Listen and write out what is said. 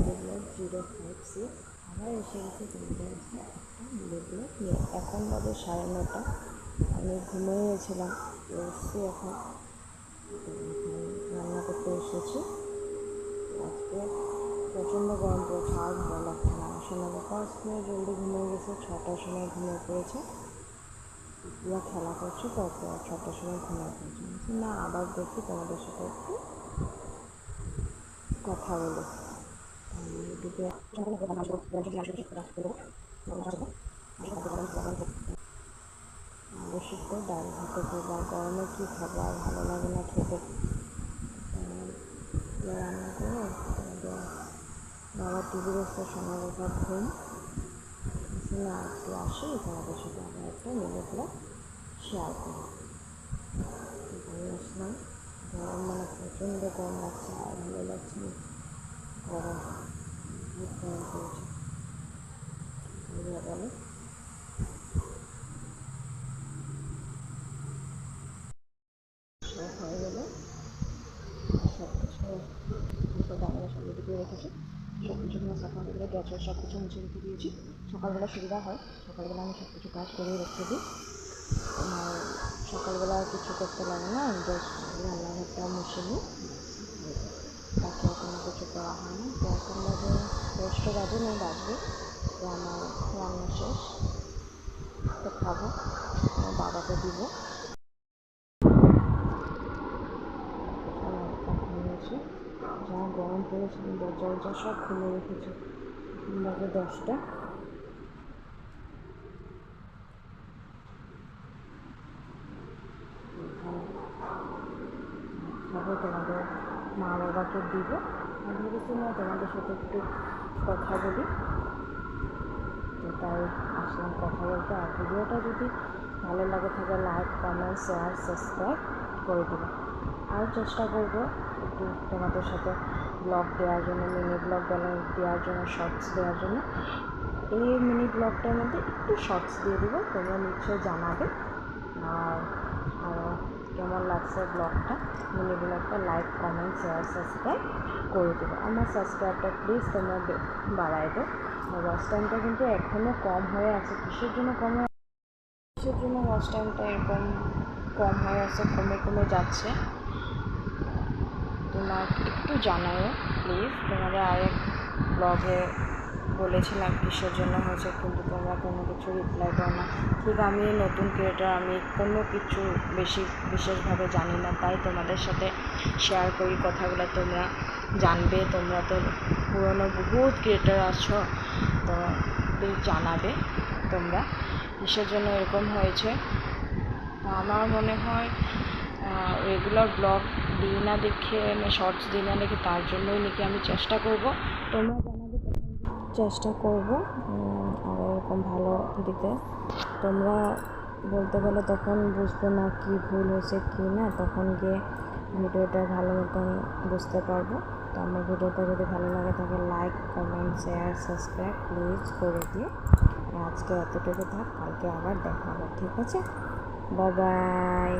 Body block zero five six আবার এসে গেছে একটা ব্লু ব্লক নিয়ে এখন বাজে সাড়ে নটা, আমি ঘুমিয়ে গেছিলাম এসছি এখন। রান্না করতে এসেছি। আজকে প্রচণ্ড গরম পড়েছে, আর ভালো লাগছে না। আসলে আজকে জলদি ঘুমিয়ে গেছে, ছটার সময় ঘুমিয়ে পড়েছে। পুরো খেলা করছে, তারপর ছটার সময় ঘুমিয়ে পড়েছে। না, আবার দেখি তোমাদের সাথে একটু কথা বলো। এদিকে বেশি তো ডাল ভাতে খাব গরমে কী খাব আর ভালো লাগে না খেতে রান্না করে বাবা টিভি দেখতে সময় রেখা ঘুম না একটু আসি তোমাদের সাথে আবার একটা মিলে ব্লগ শেয়ার করি ঘুরে আসলাম গরম মানে প্রচণ্ড গরম লাগছে আর ভালো লাগছে গরম বহুত গরম পড়েছে বুঝা সব কিছু রেখেছি সব কিছু সব কিছু মুছে রেখে দিয়েছি সকালবেলা সুবিধা হয় সকালবেলা আমি সব কিছু কাজ করে রেখে দিই আমার সকালবেলা কিছু করতে লাগে না জাস্ট রান্নাঘরটা মুছে নিই বাকি আর কোনো কিছু করা হয় না তো এখন বাজে দশটা বাজে নেই বাজবে। তো আমার রান্না শেষ। তো খাব। আমার বাবাকে দিব। যা গরম পড়েছে দরজা দরজা সব খুলে রেখেছে। বাজে দশটা। খাব তোমাদের মা বাবাকে দিব। আর ভেবেছি না তোমাদের সাথে একটু কথা বলি। তো তাই আসলাম কথা বলতে আর ভিডিওটা যদি ভালো লাগে থাকে লাইক কমেন্ট শেয়ার সাবস্ক্রাইব করে দেবো আর চেষ্টা করব একটু তোমাদের সাথে ব্লগ দেওয়ার জন্য মিনি ব্লগ দেওয়ার জন্য শর্টস দেওয়ার জন্য। এই মিনি ব্লগটার মধ্যে একটু শর্টস দিয়ে দেবো তোমরা নিশ্চয়ই জানাবে। আর আরও কেমন লাগছে ব্লগটা মিনি ব্লগটা লাইক কমেন্ট শেয়ার সাবস্ক্রাইব করে দেবো। আমার সাবস্ক্রাইবটা প্লিজ তোমরা বাড়াই দাও। ওয়াচ টাইমটা কিন্তু এখনও কম হয়ে আছে। কিসের জন্য কম হয়ে কিসের জন্য ওয়াচ টাইমটা এরকম কম হয়ে আছে, কমে কমে যাচ্ছে? তোমার একটু জানাও প্লিজ তোমাদের আরেক ব্লগে বলেছিলাম কিসের জন্য হয়েছে, কিন্তু তোমরা কোনো কিছু রিপ্লাই দাও না। ঠিক আমি নতুন ক্রিয়েটার আমি কোনো কিছু বেশি, বিশেষভাবে জানি না। তাই তোমাদের সাথে শেয়ার করি কথাগুলো। তোমরা জানবে, তোমরা তো পুরনো বহুত ক্রিয়েটার আছো, তো প্লিজ জানাবে তোমরা কিসের জন্য এরকম হয়েছে। আমার মনে হয় রেগুলার ব্লগ দিই না দেখে আমি শর্টস দিই না দেখে, তার জন্যই নাকি আমি চেষ্টা করব। তোমরা চেষ্টা করব আর এরকম ভালো দিতে। তোমরা বলতে গেলে তখন বুঝবে না কি ভুল হয়েছে কি না, তখন গিয়ে ভিডিওটা ভালো মতন বুঝতে পারব। তো আমার ভিডিওটা যদি ভালো লাগে তাহলে like comment share subscribe please করে আর আজকে এতটুকু থাক, কালকে আবার দেখা হবে, ঠিক আছে? Bye bye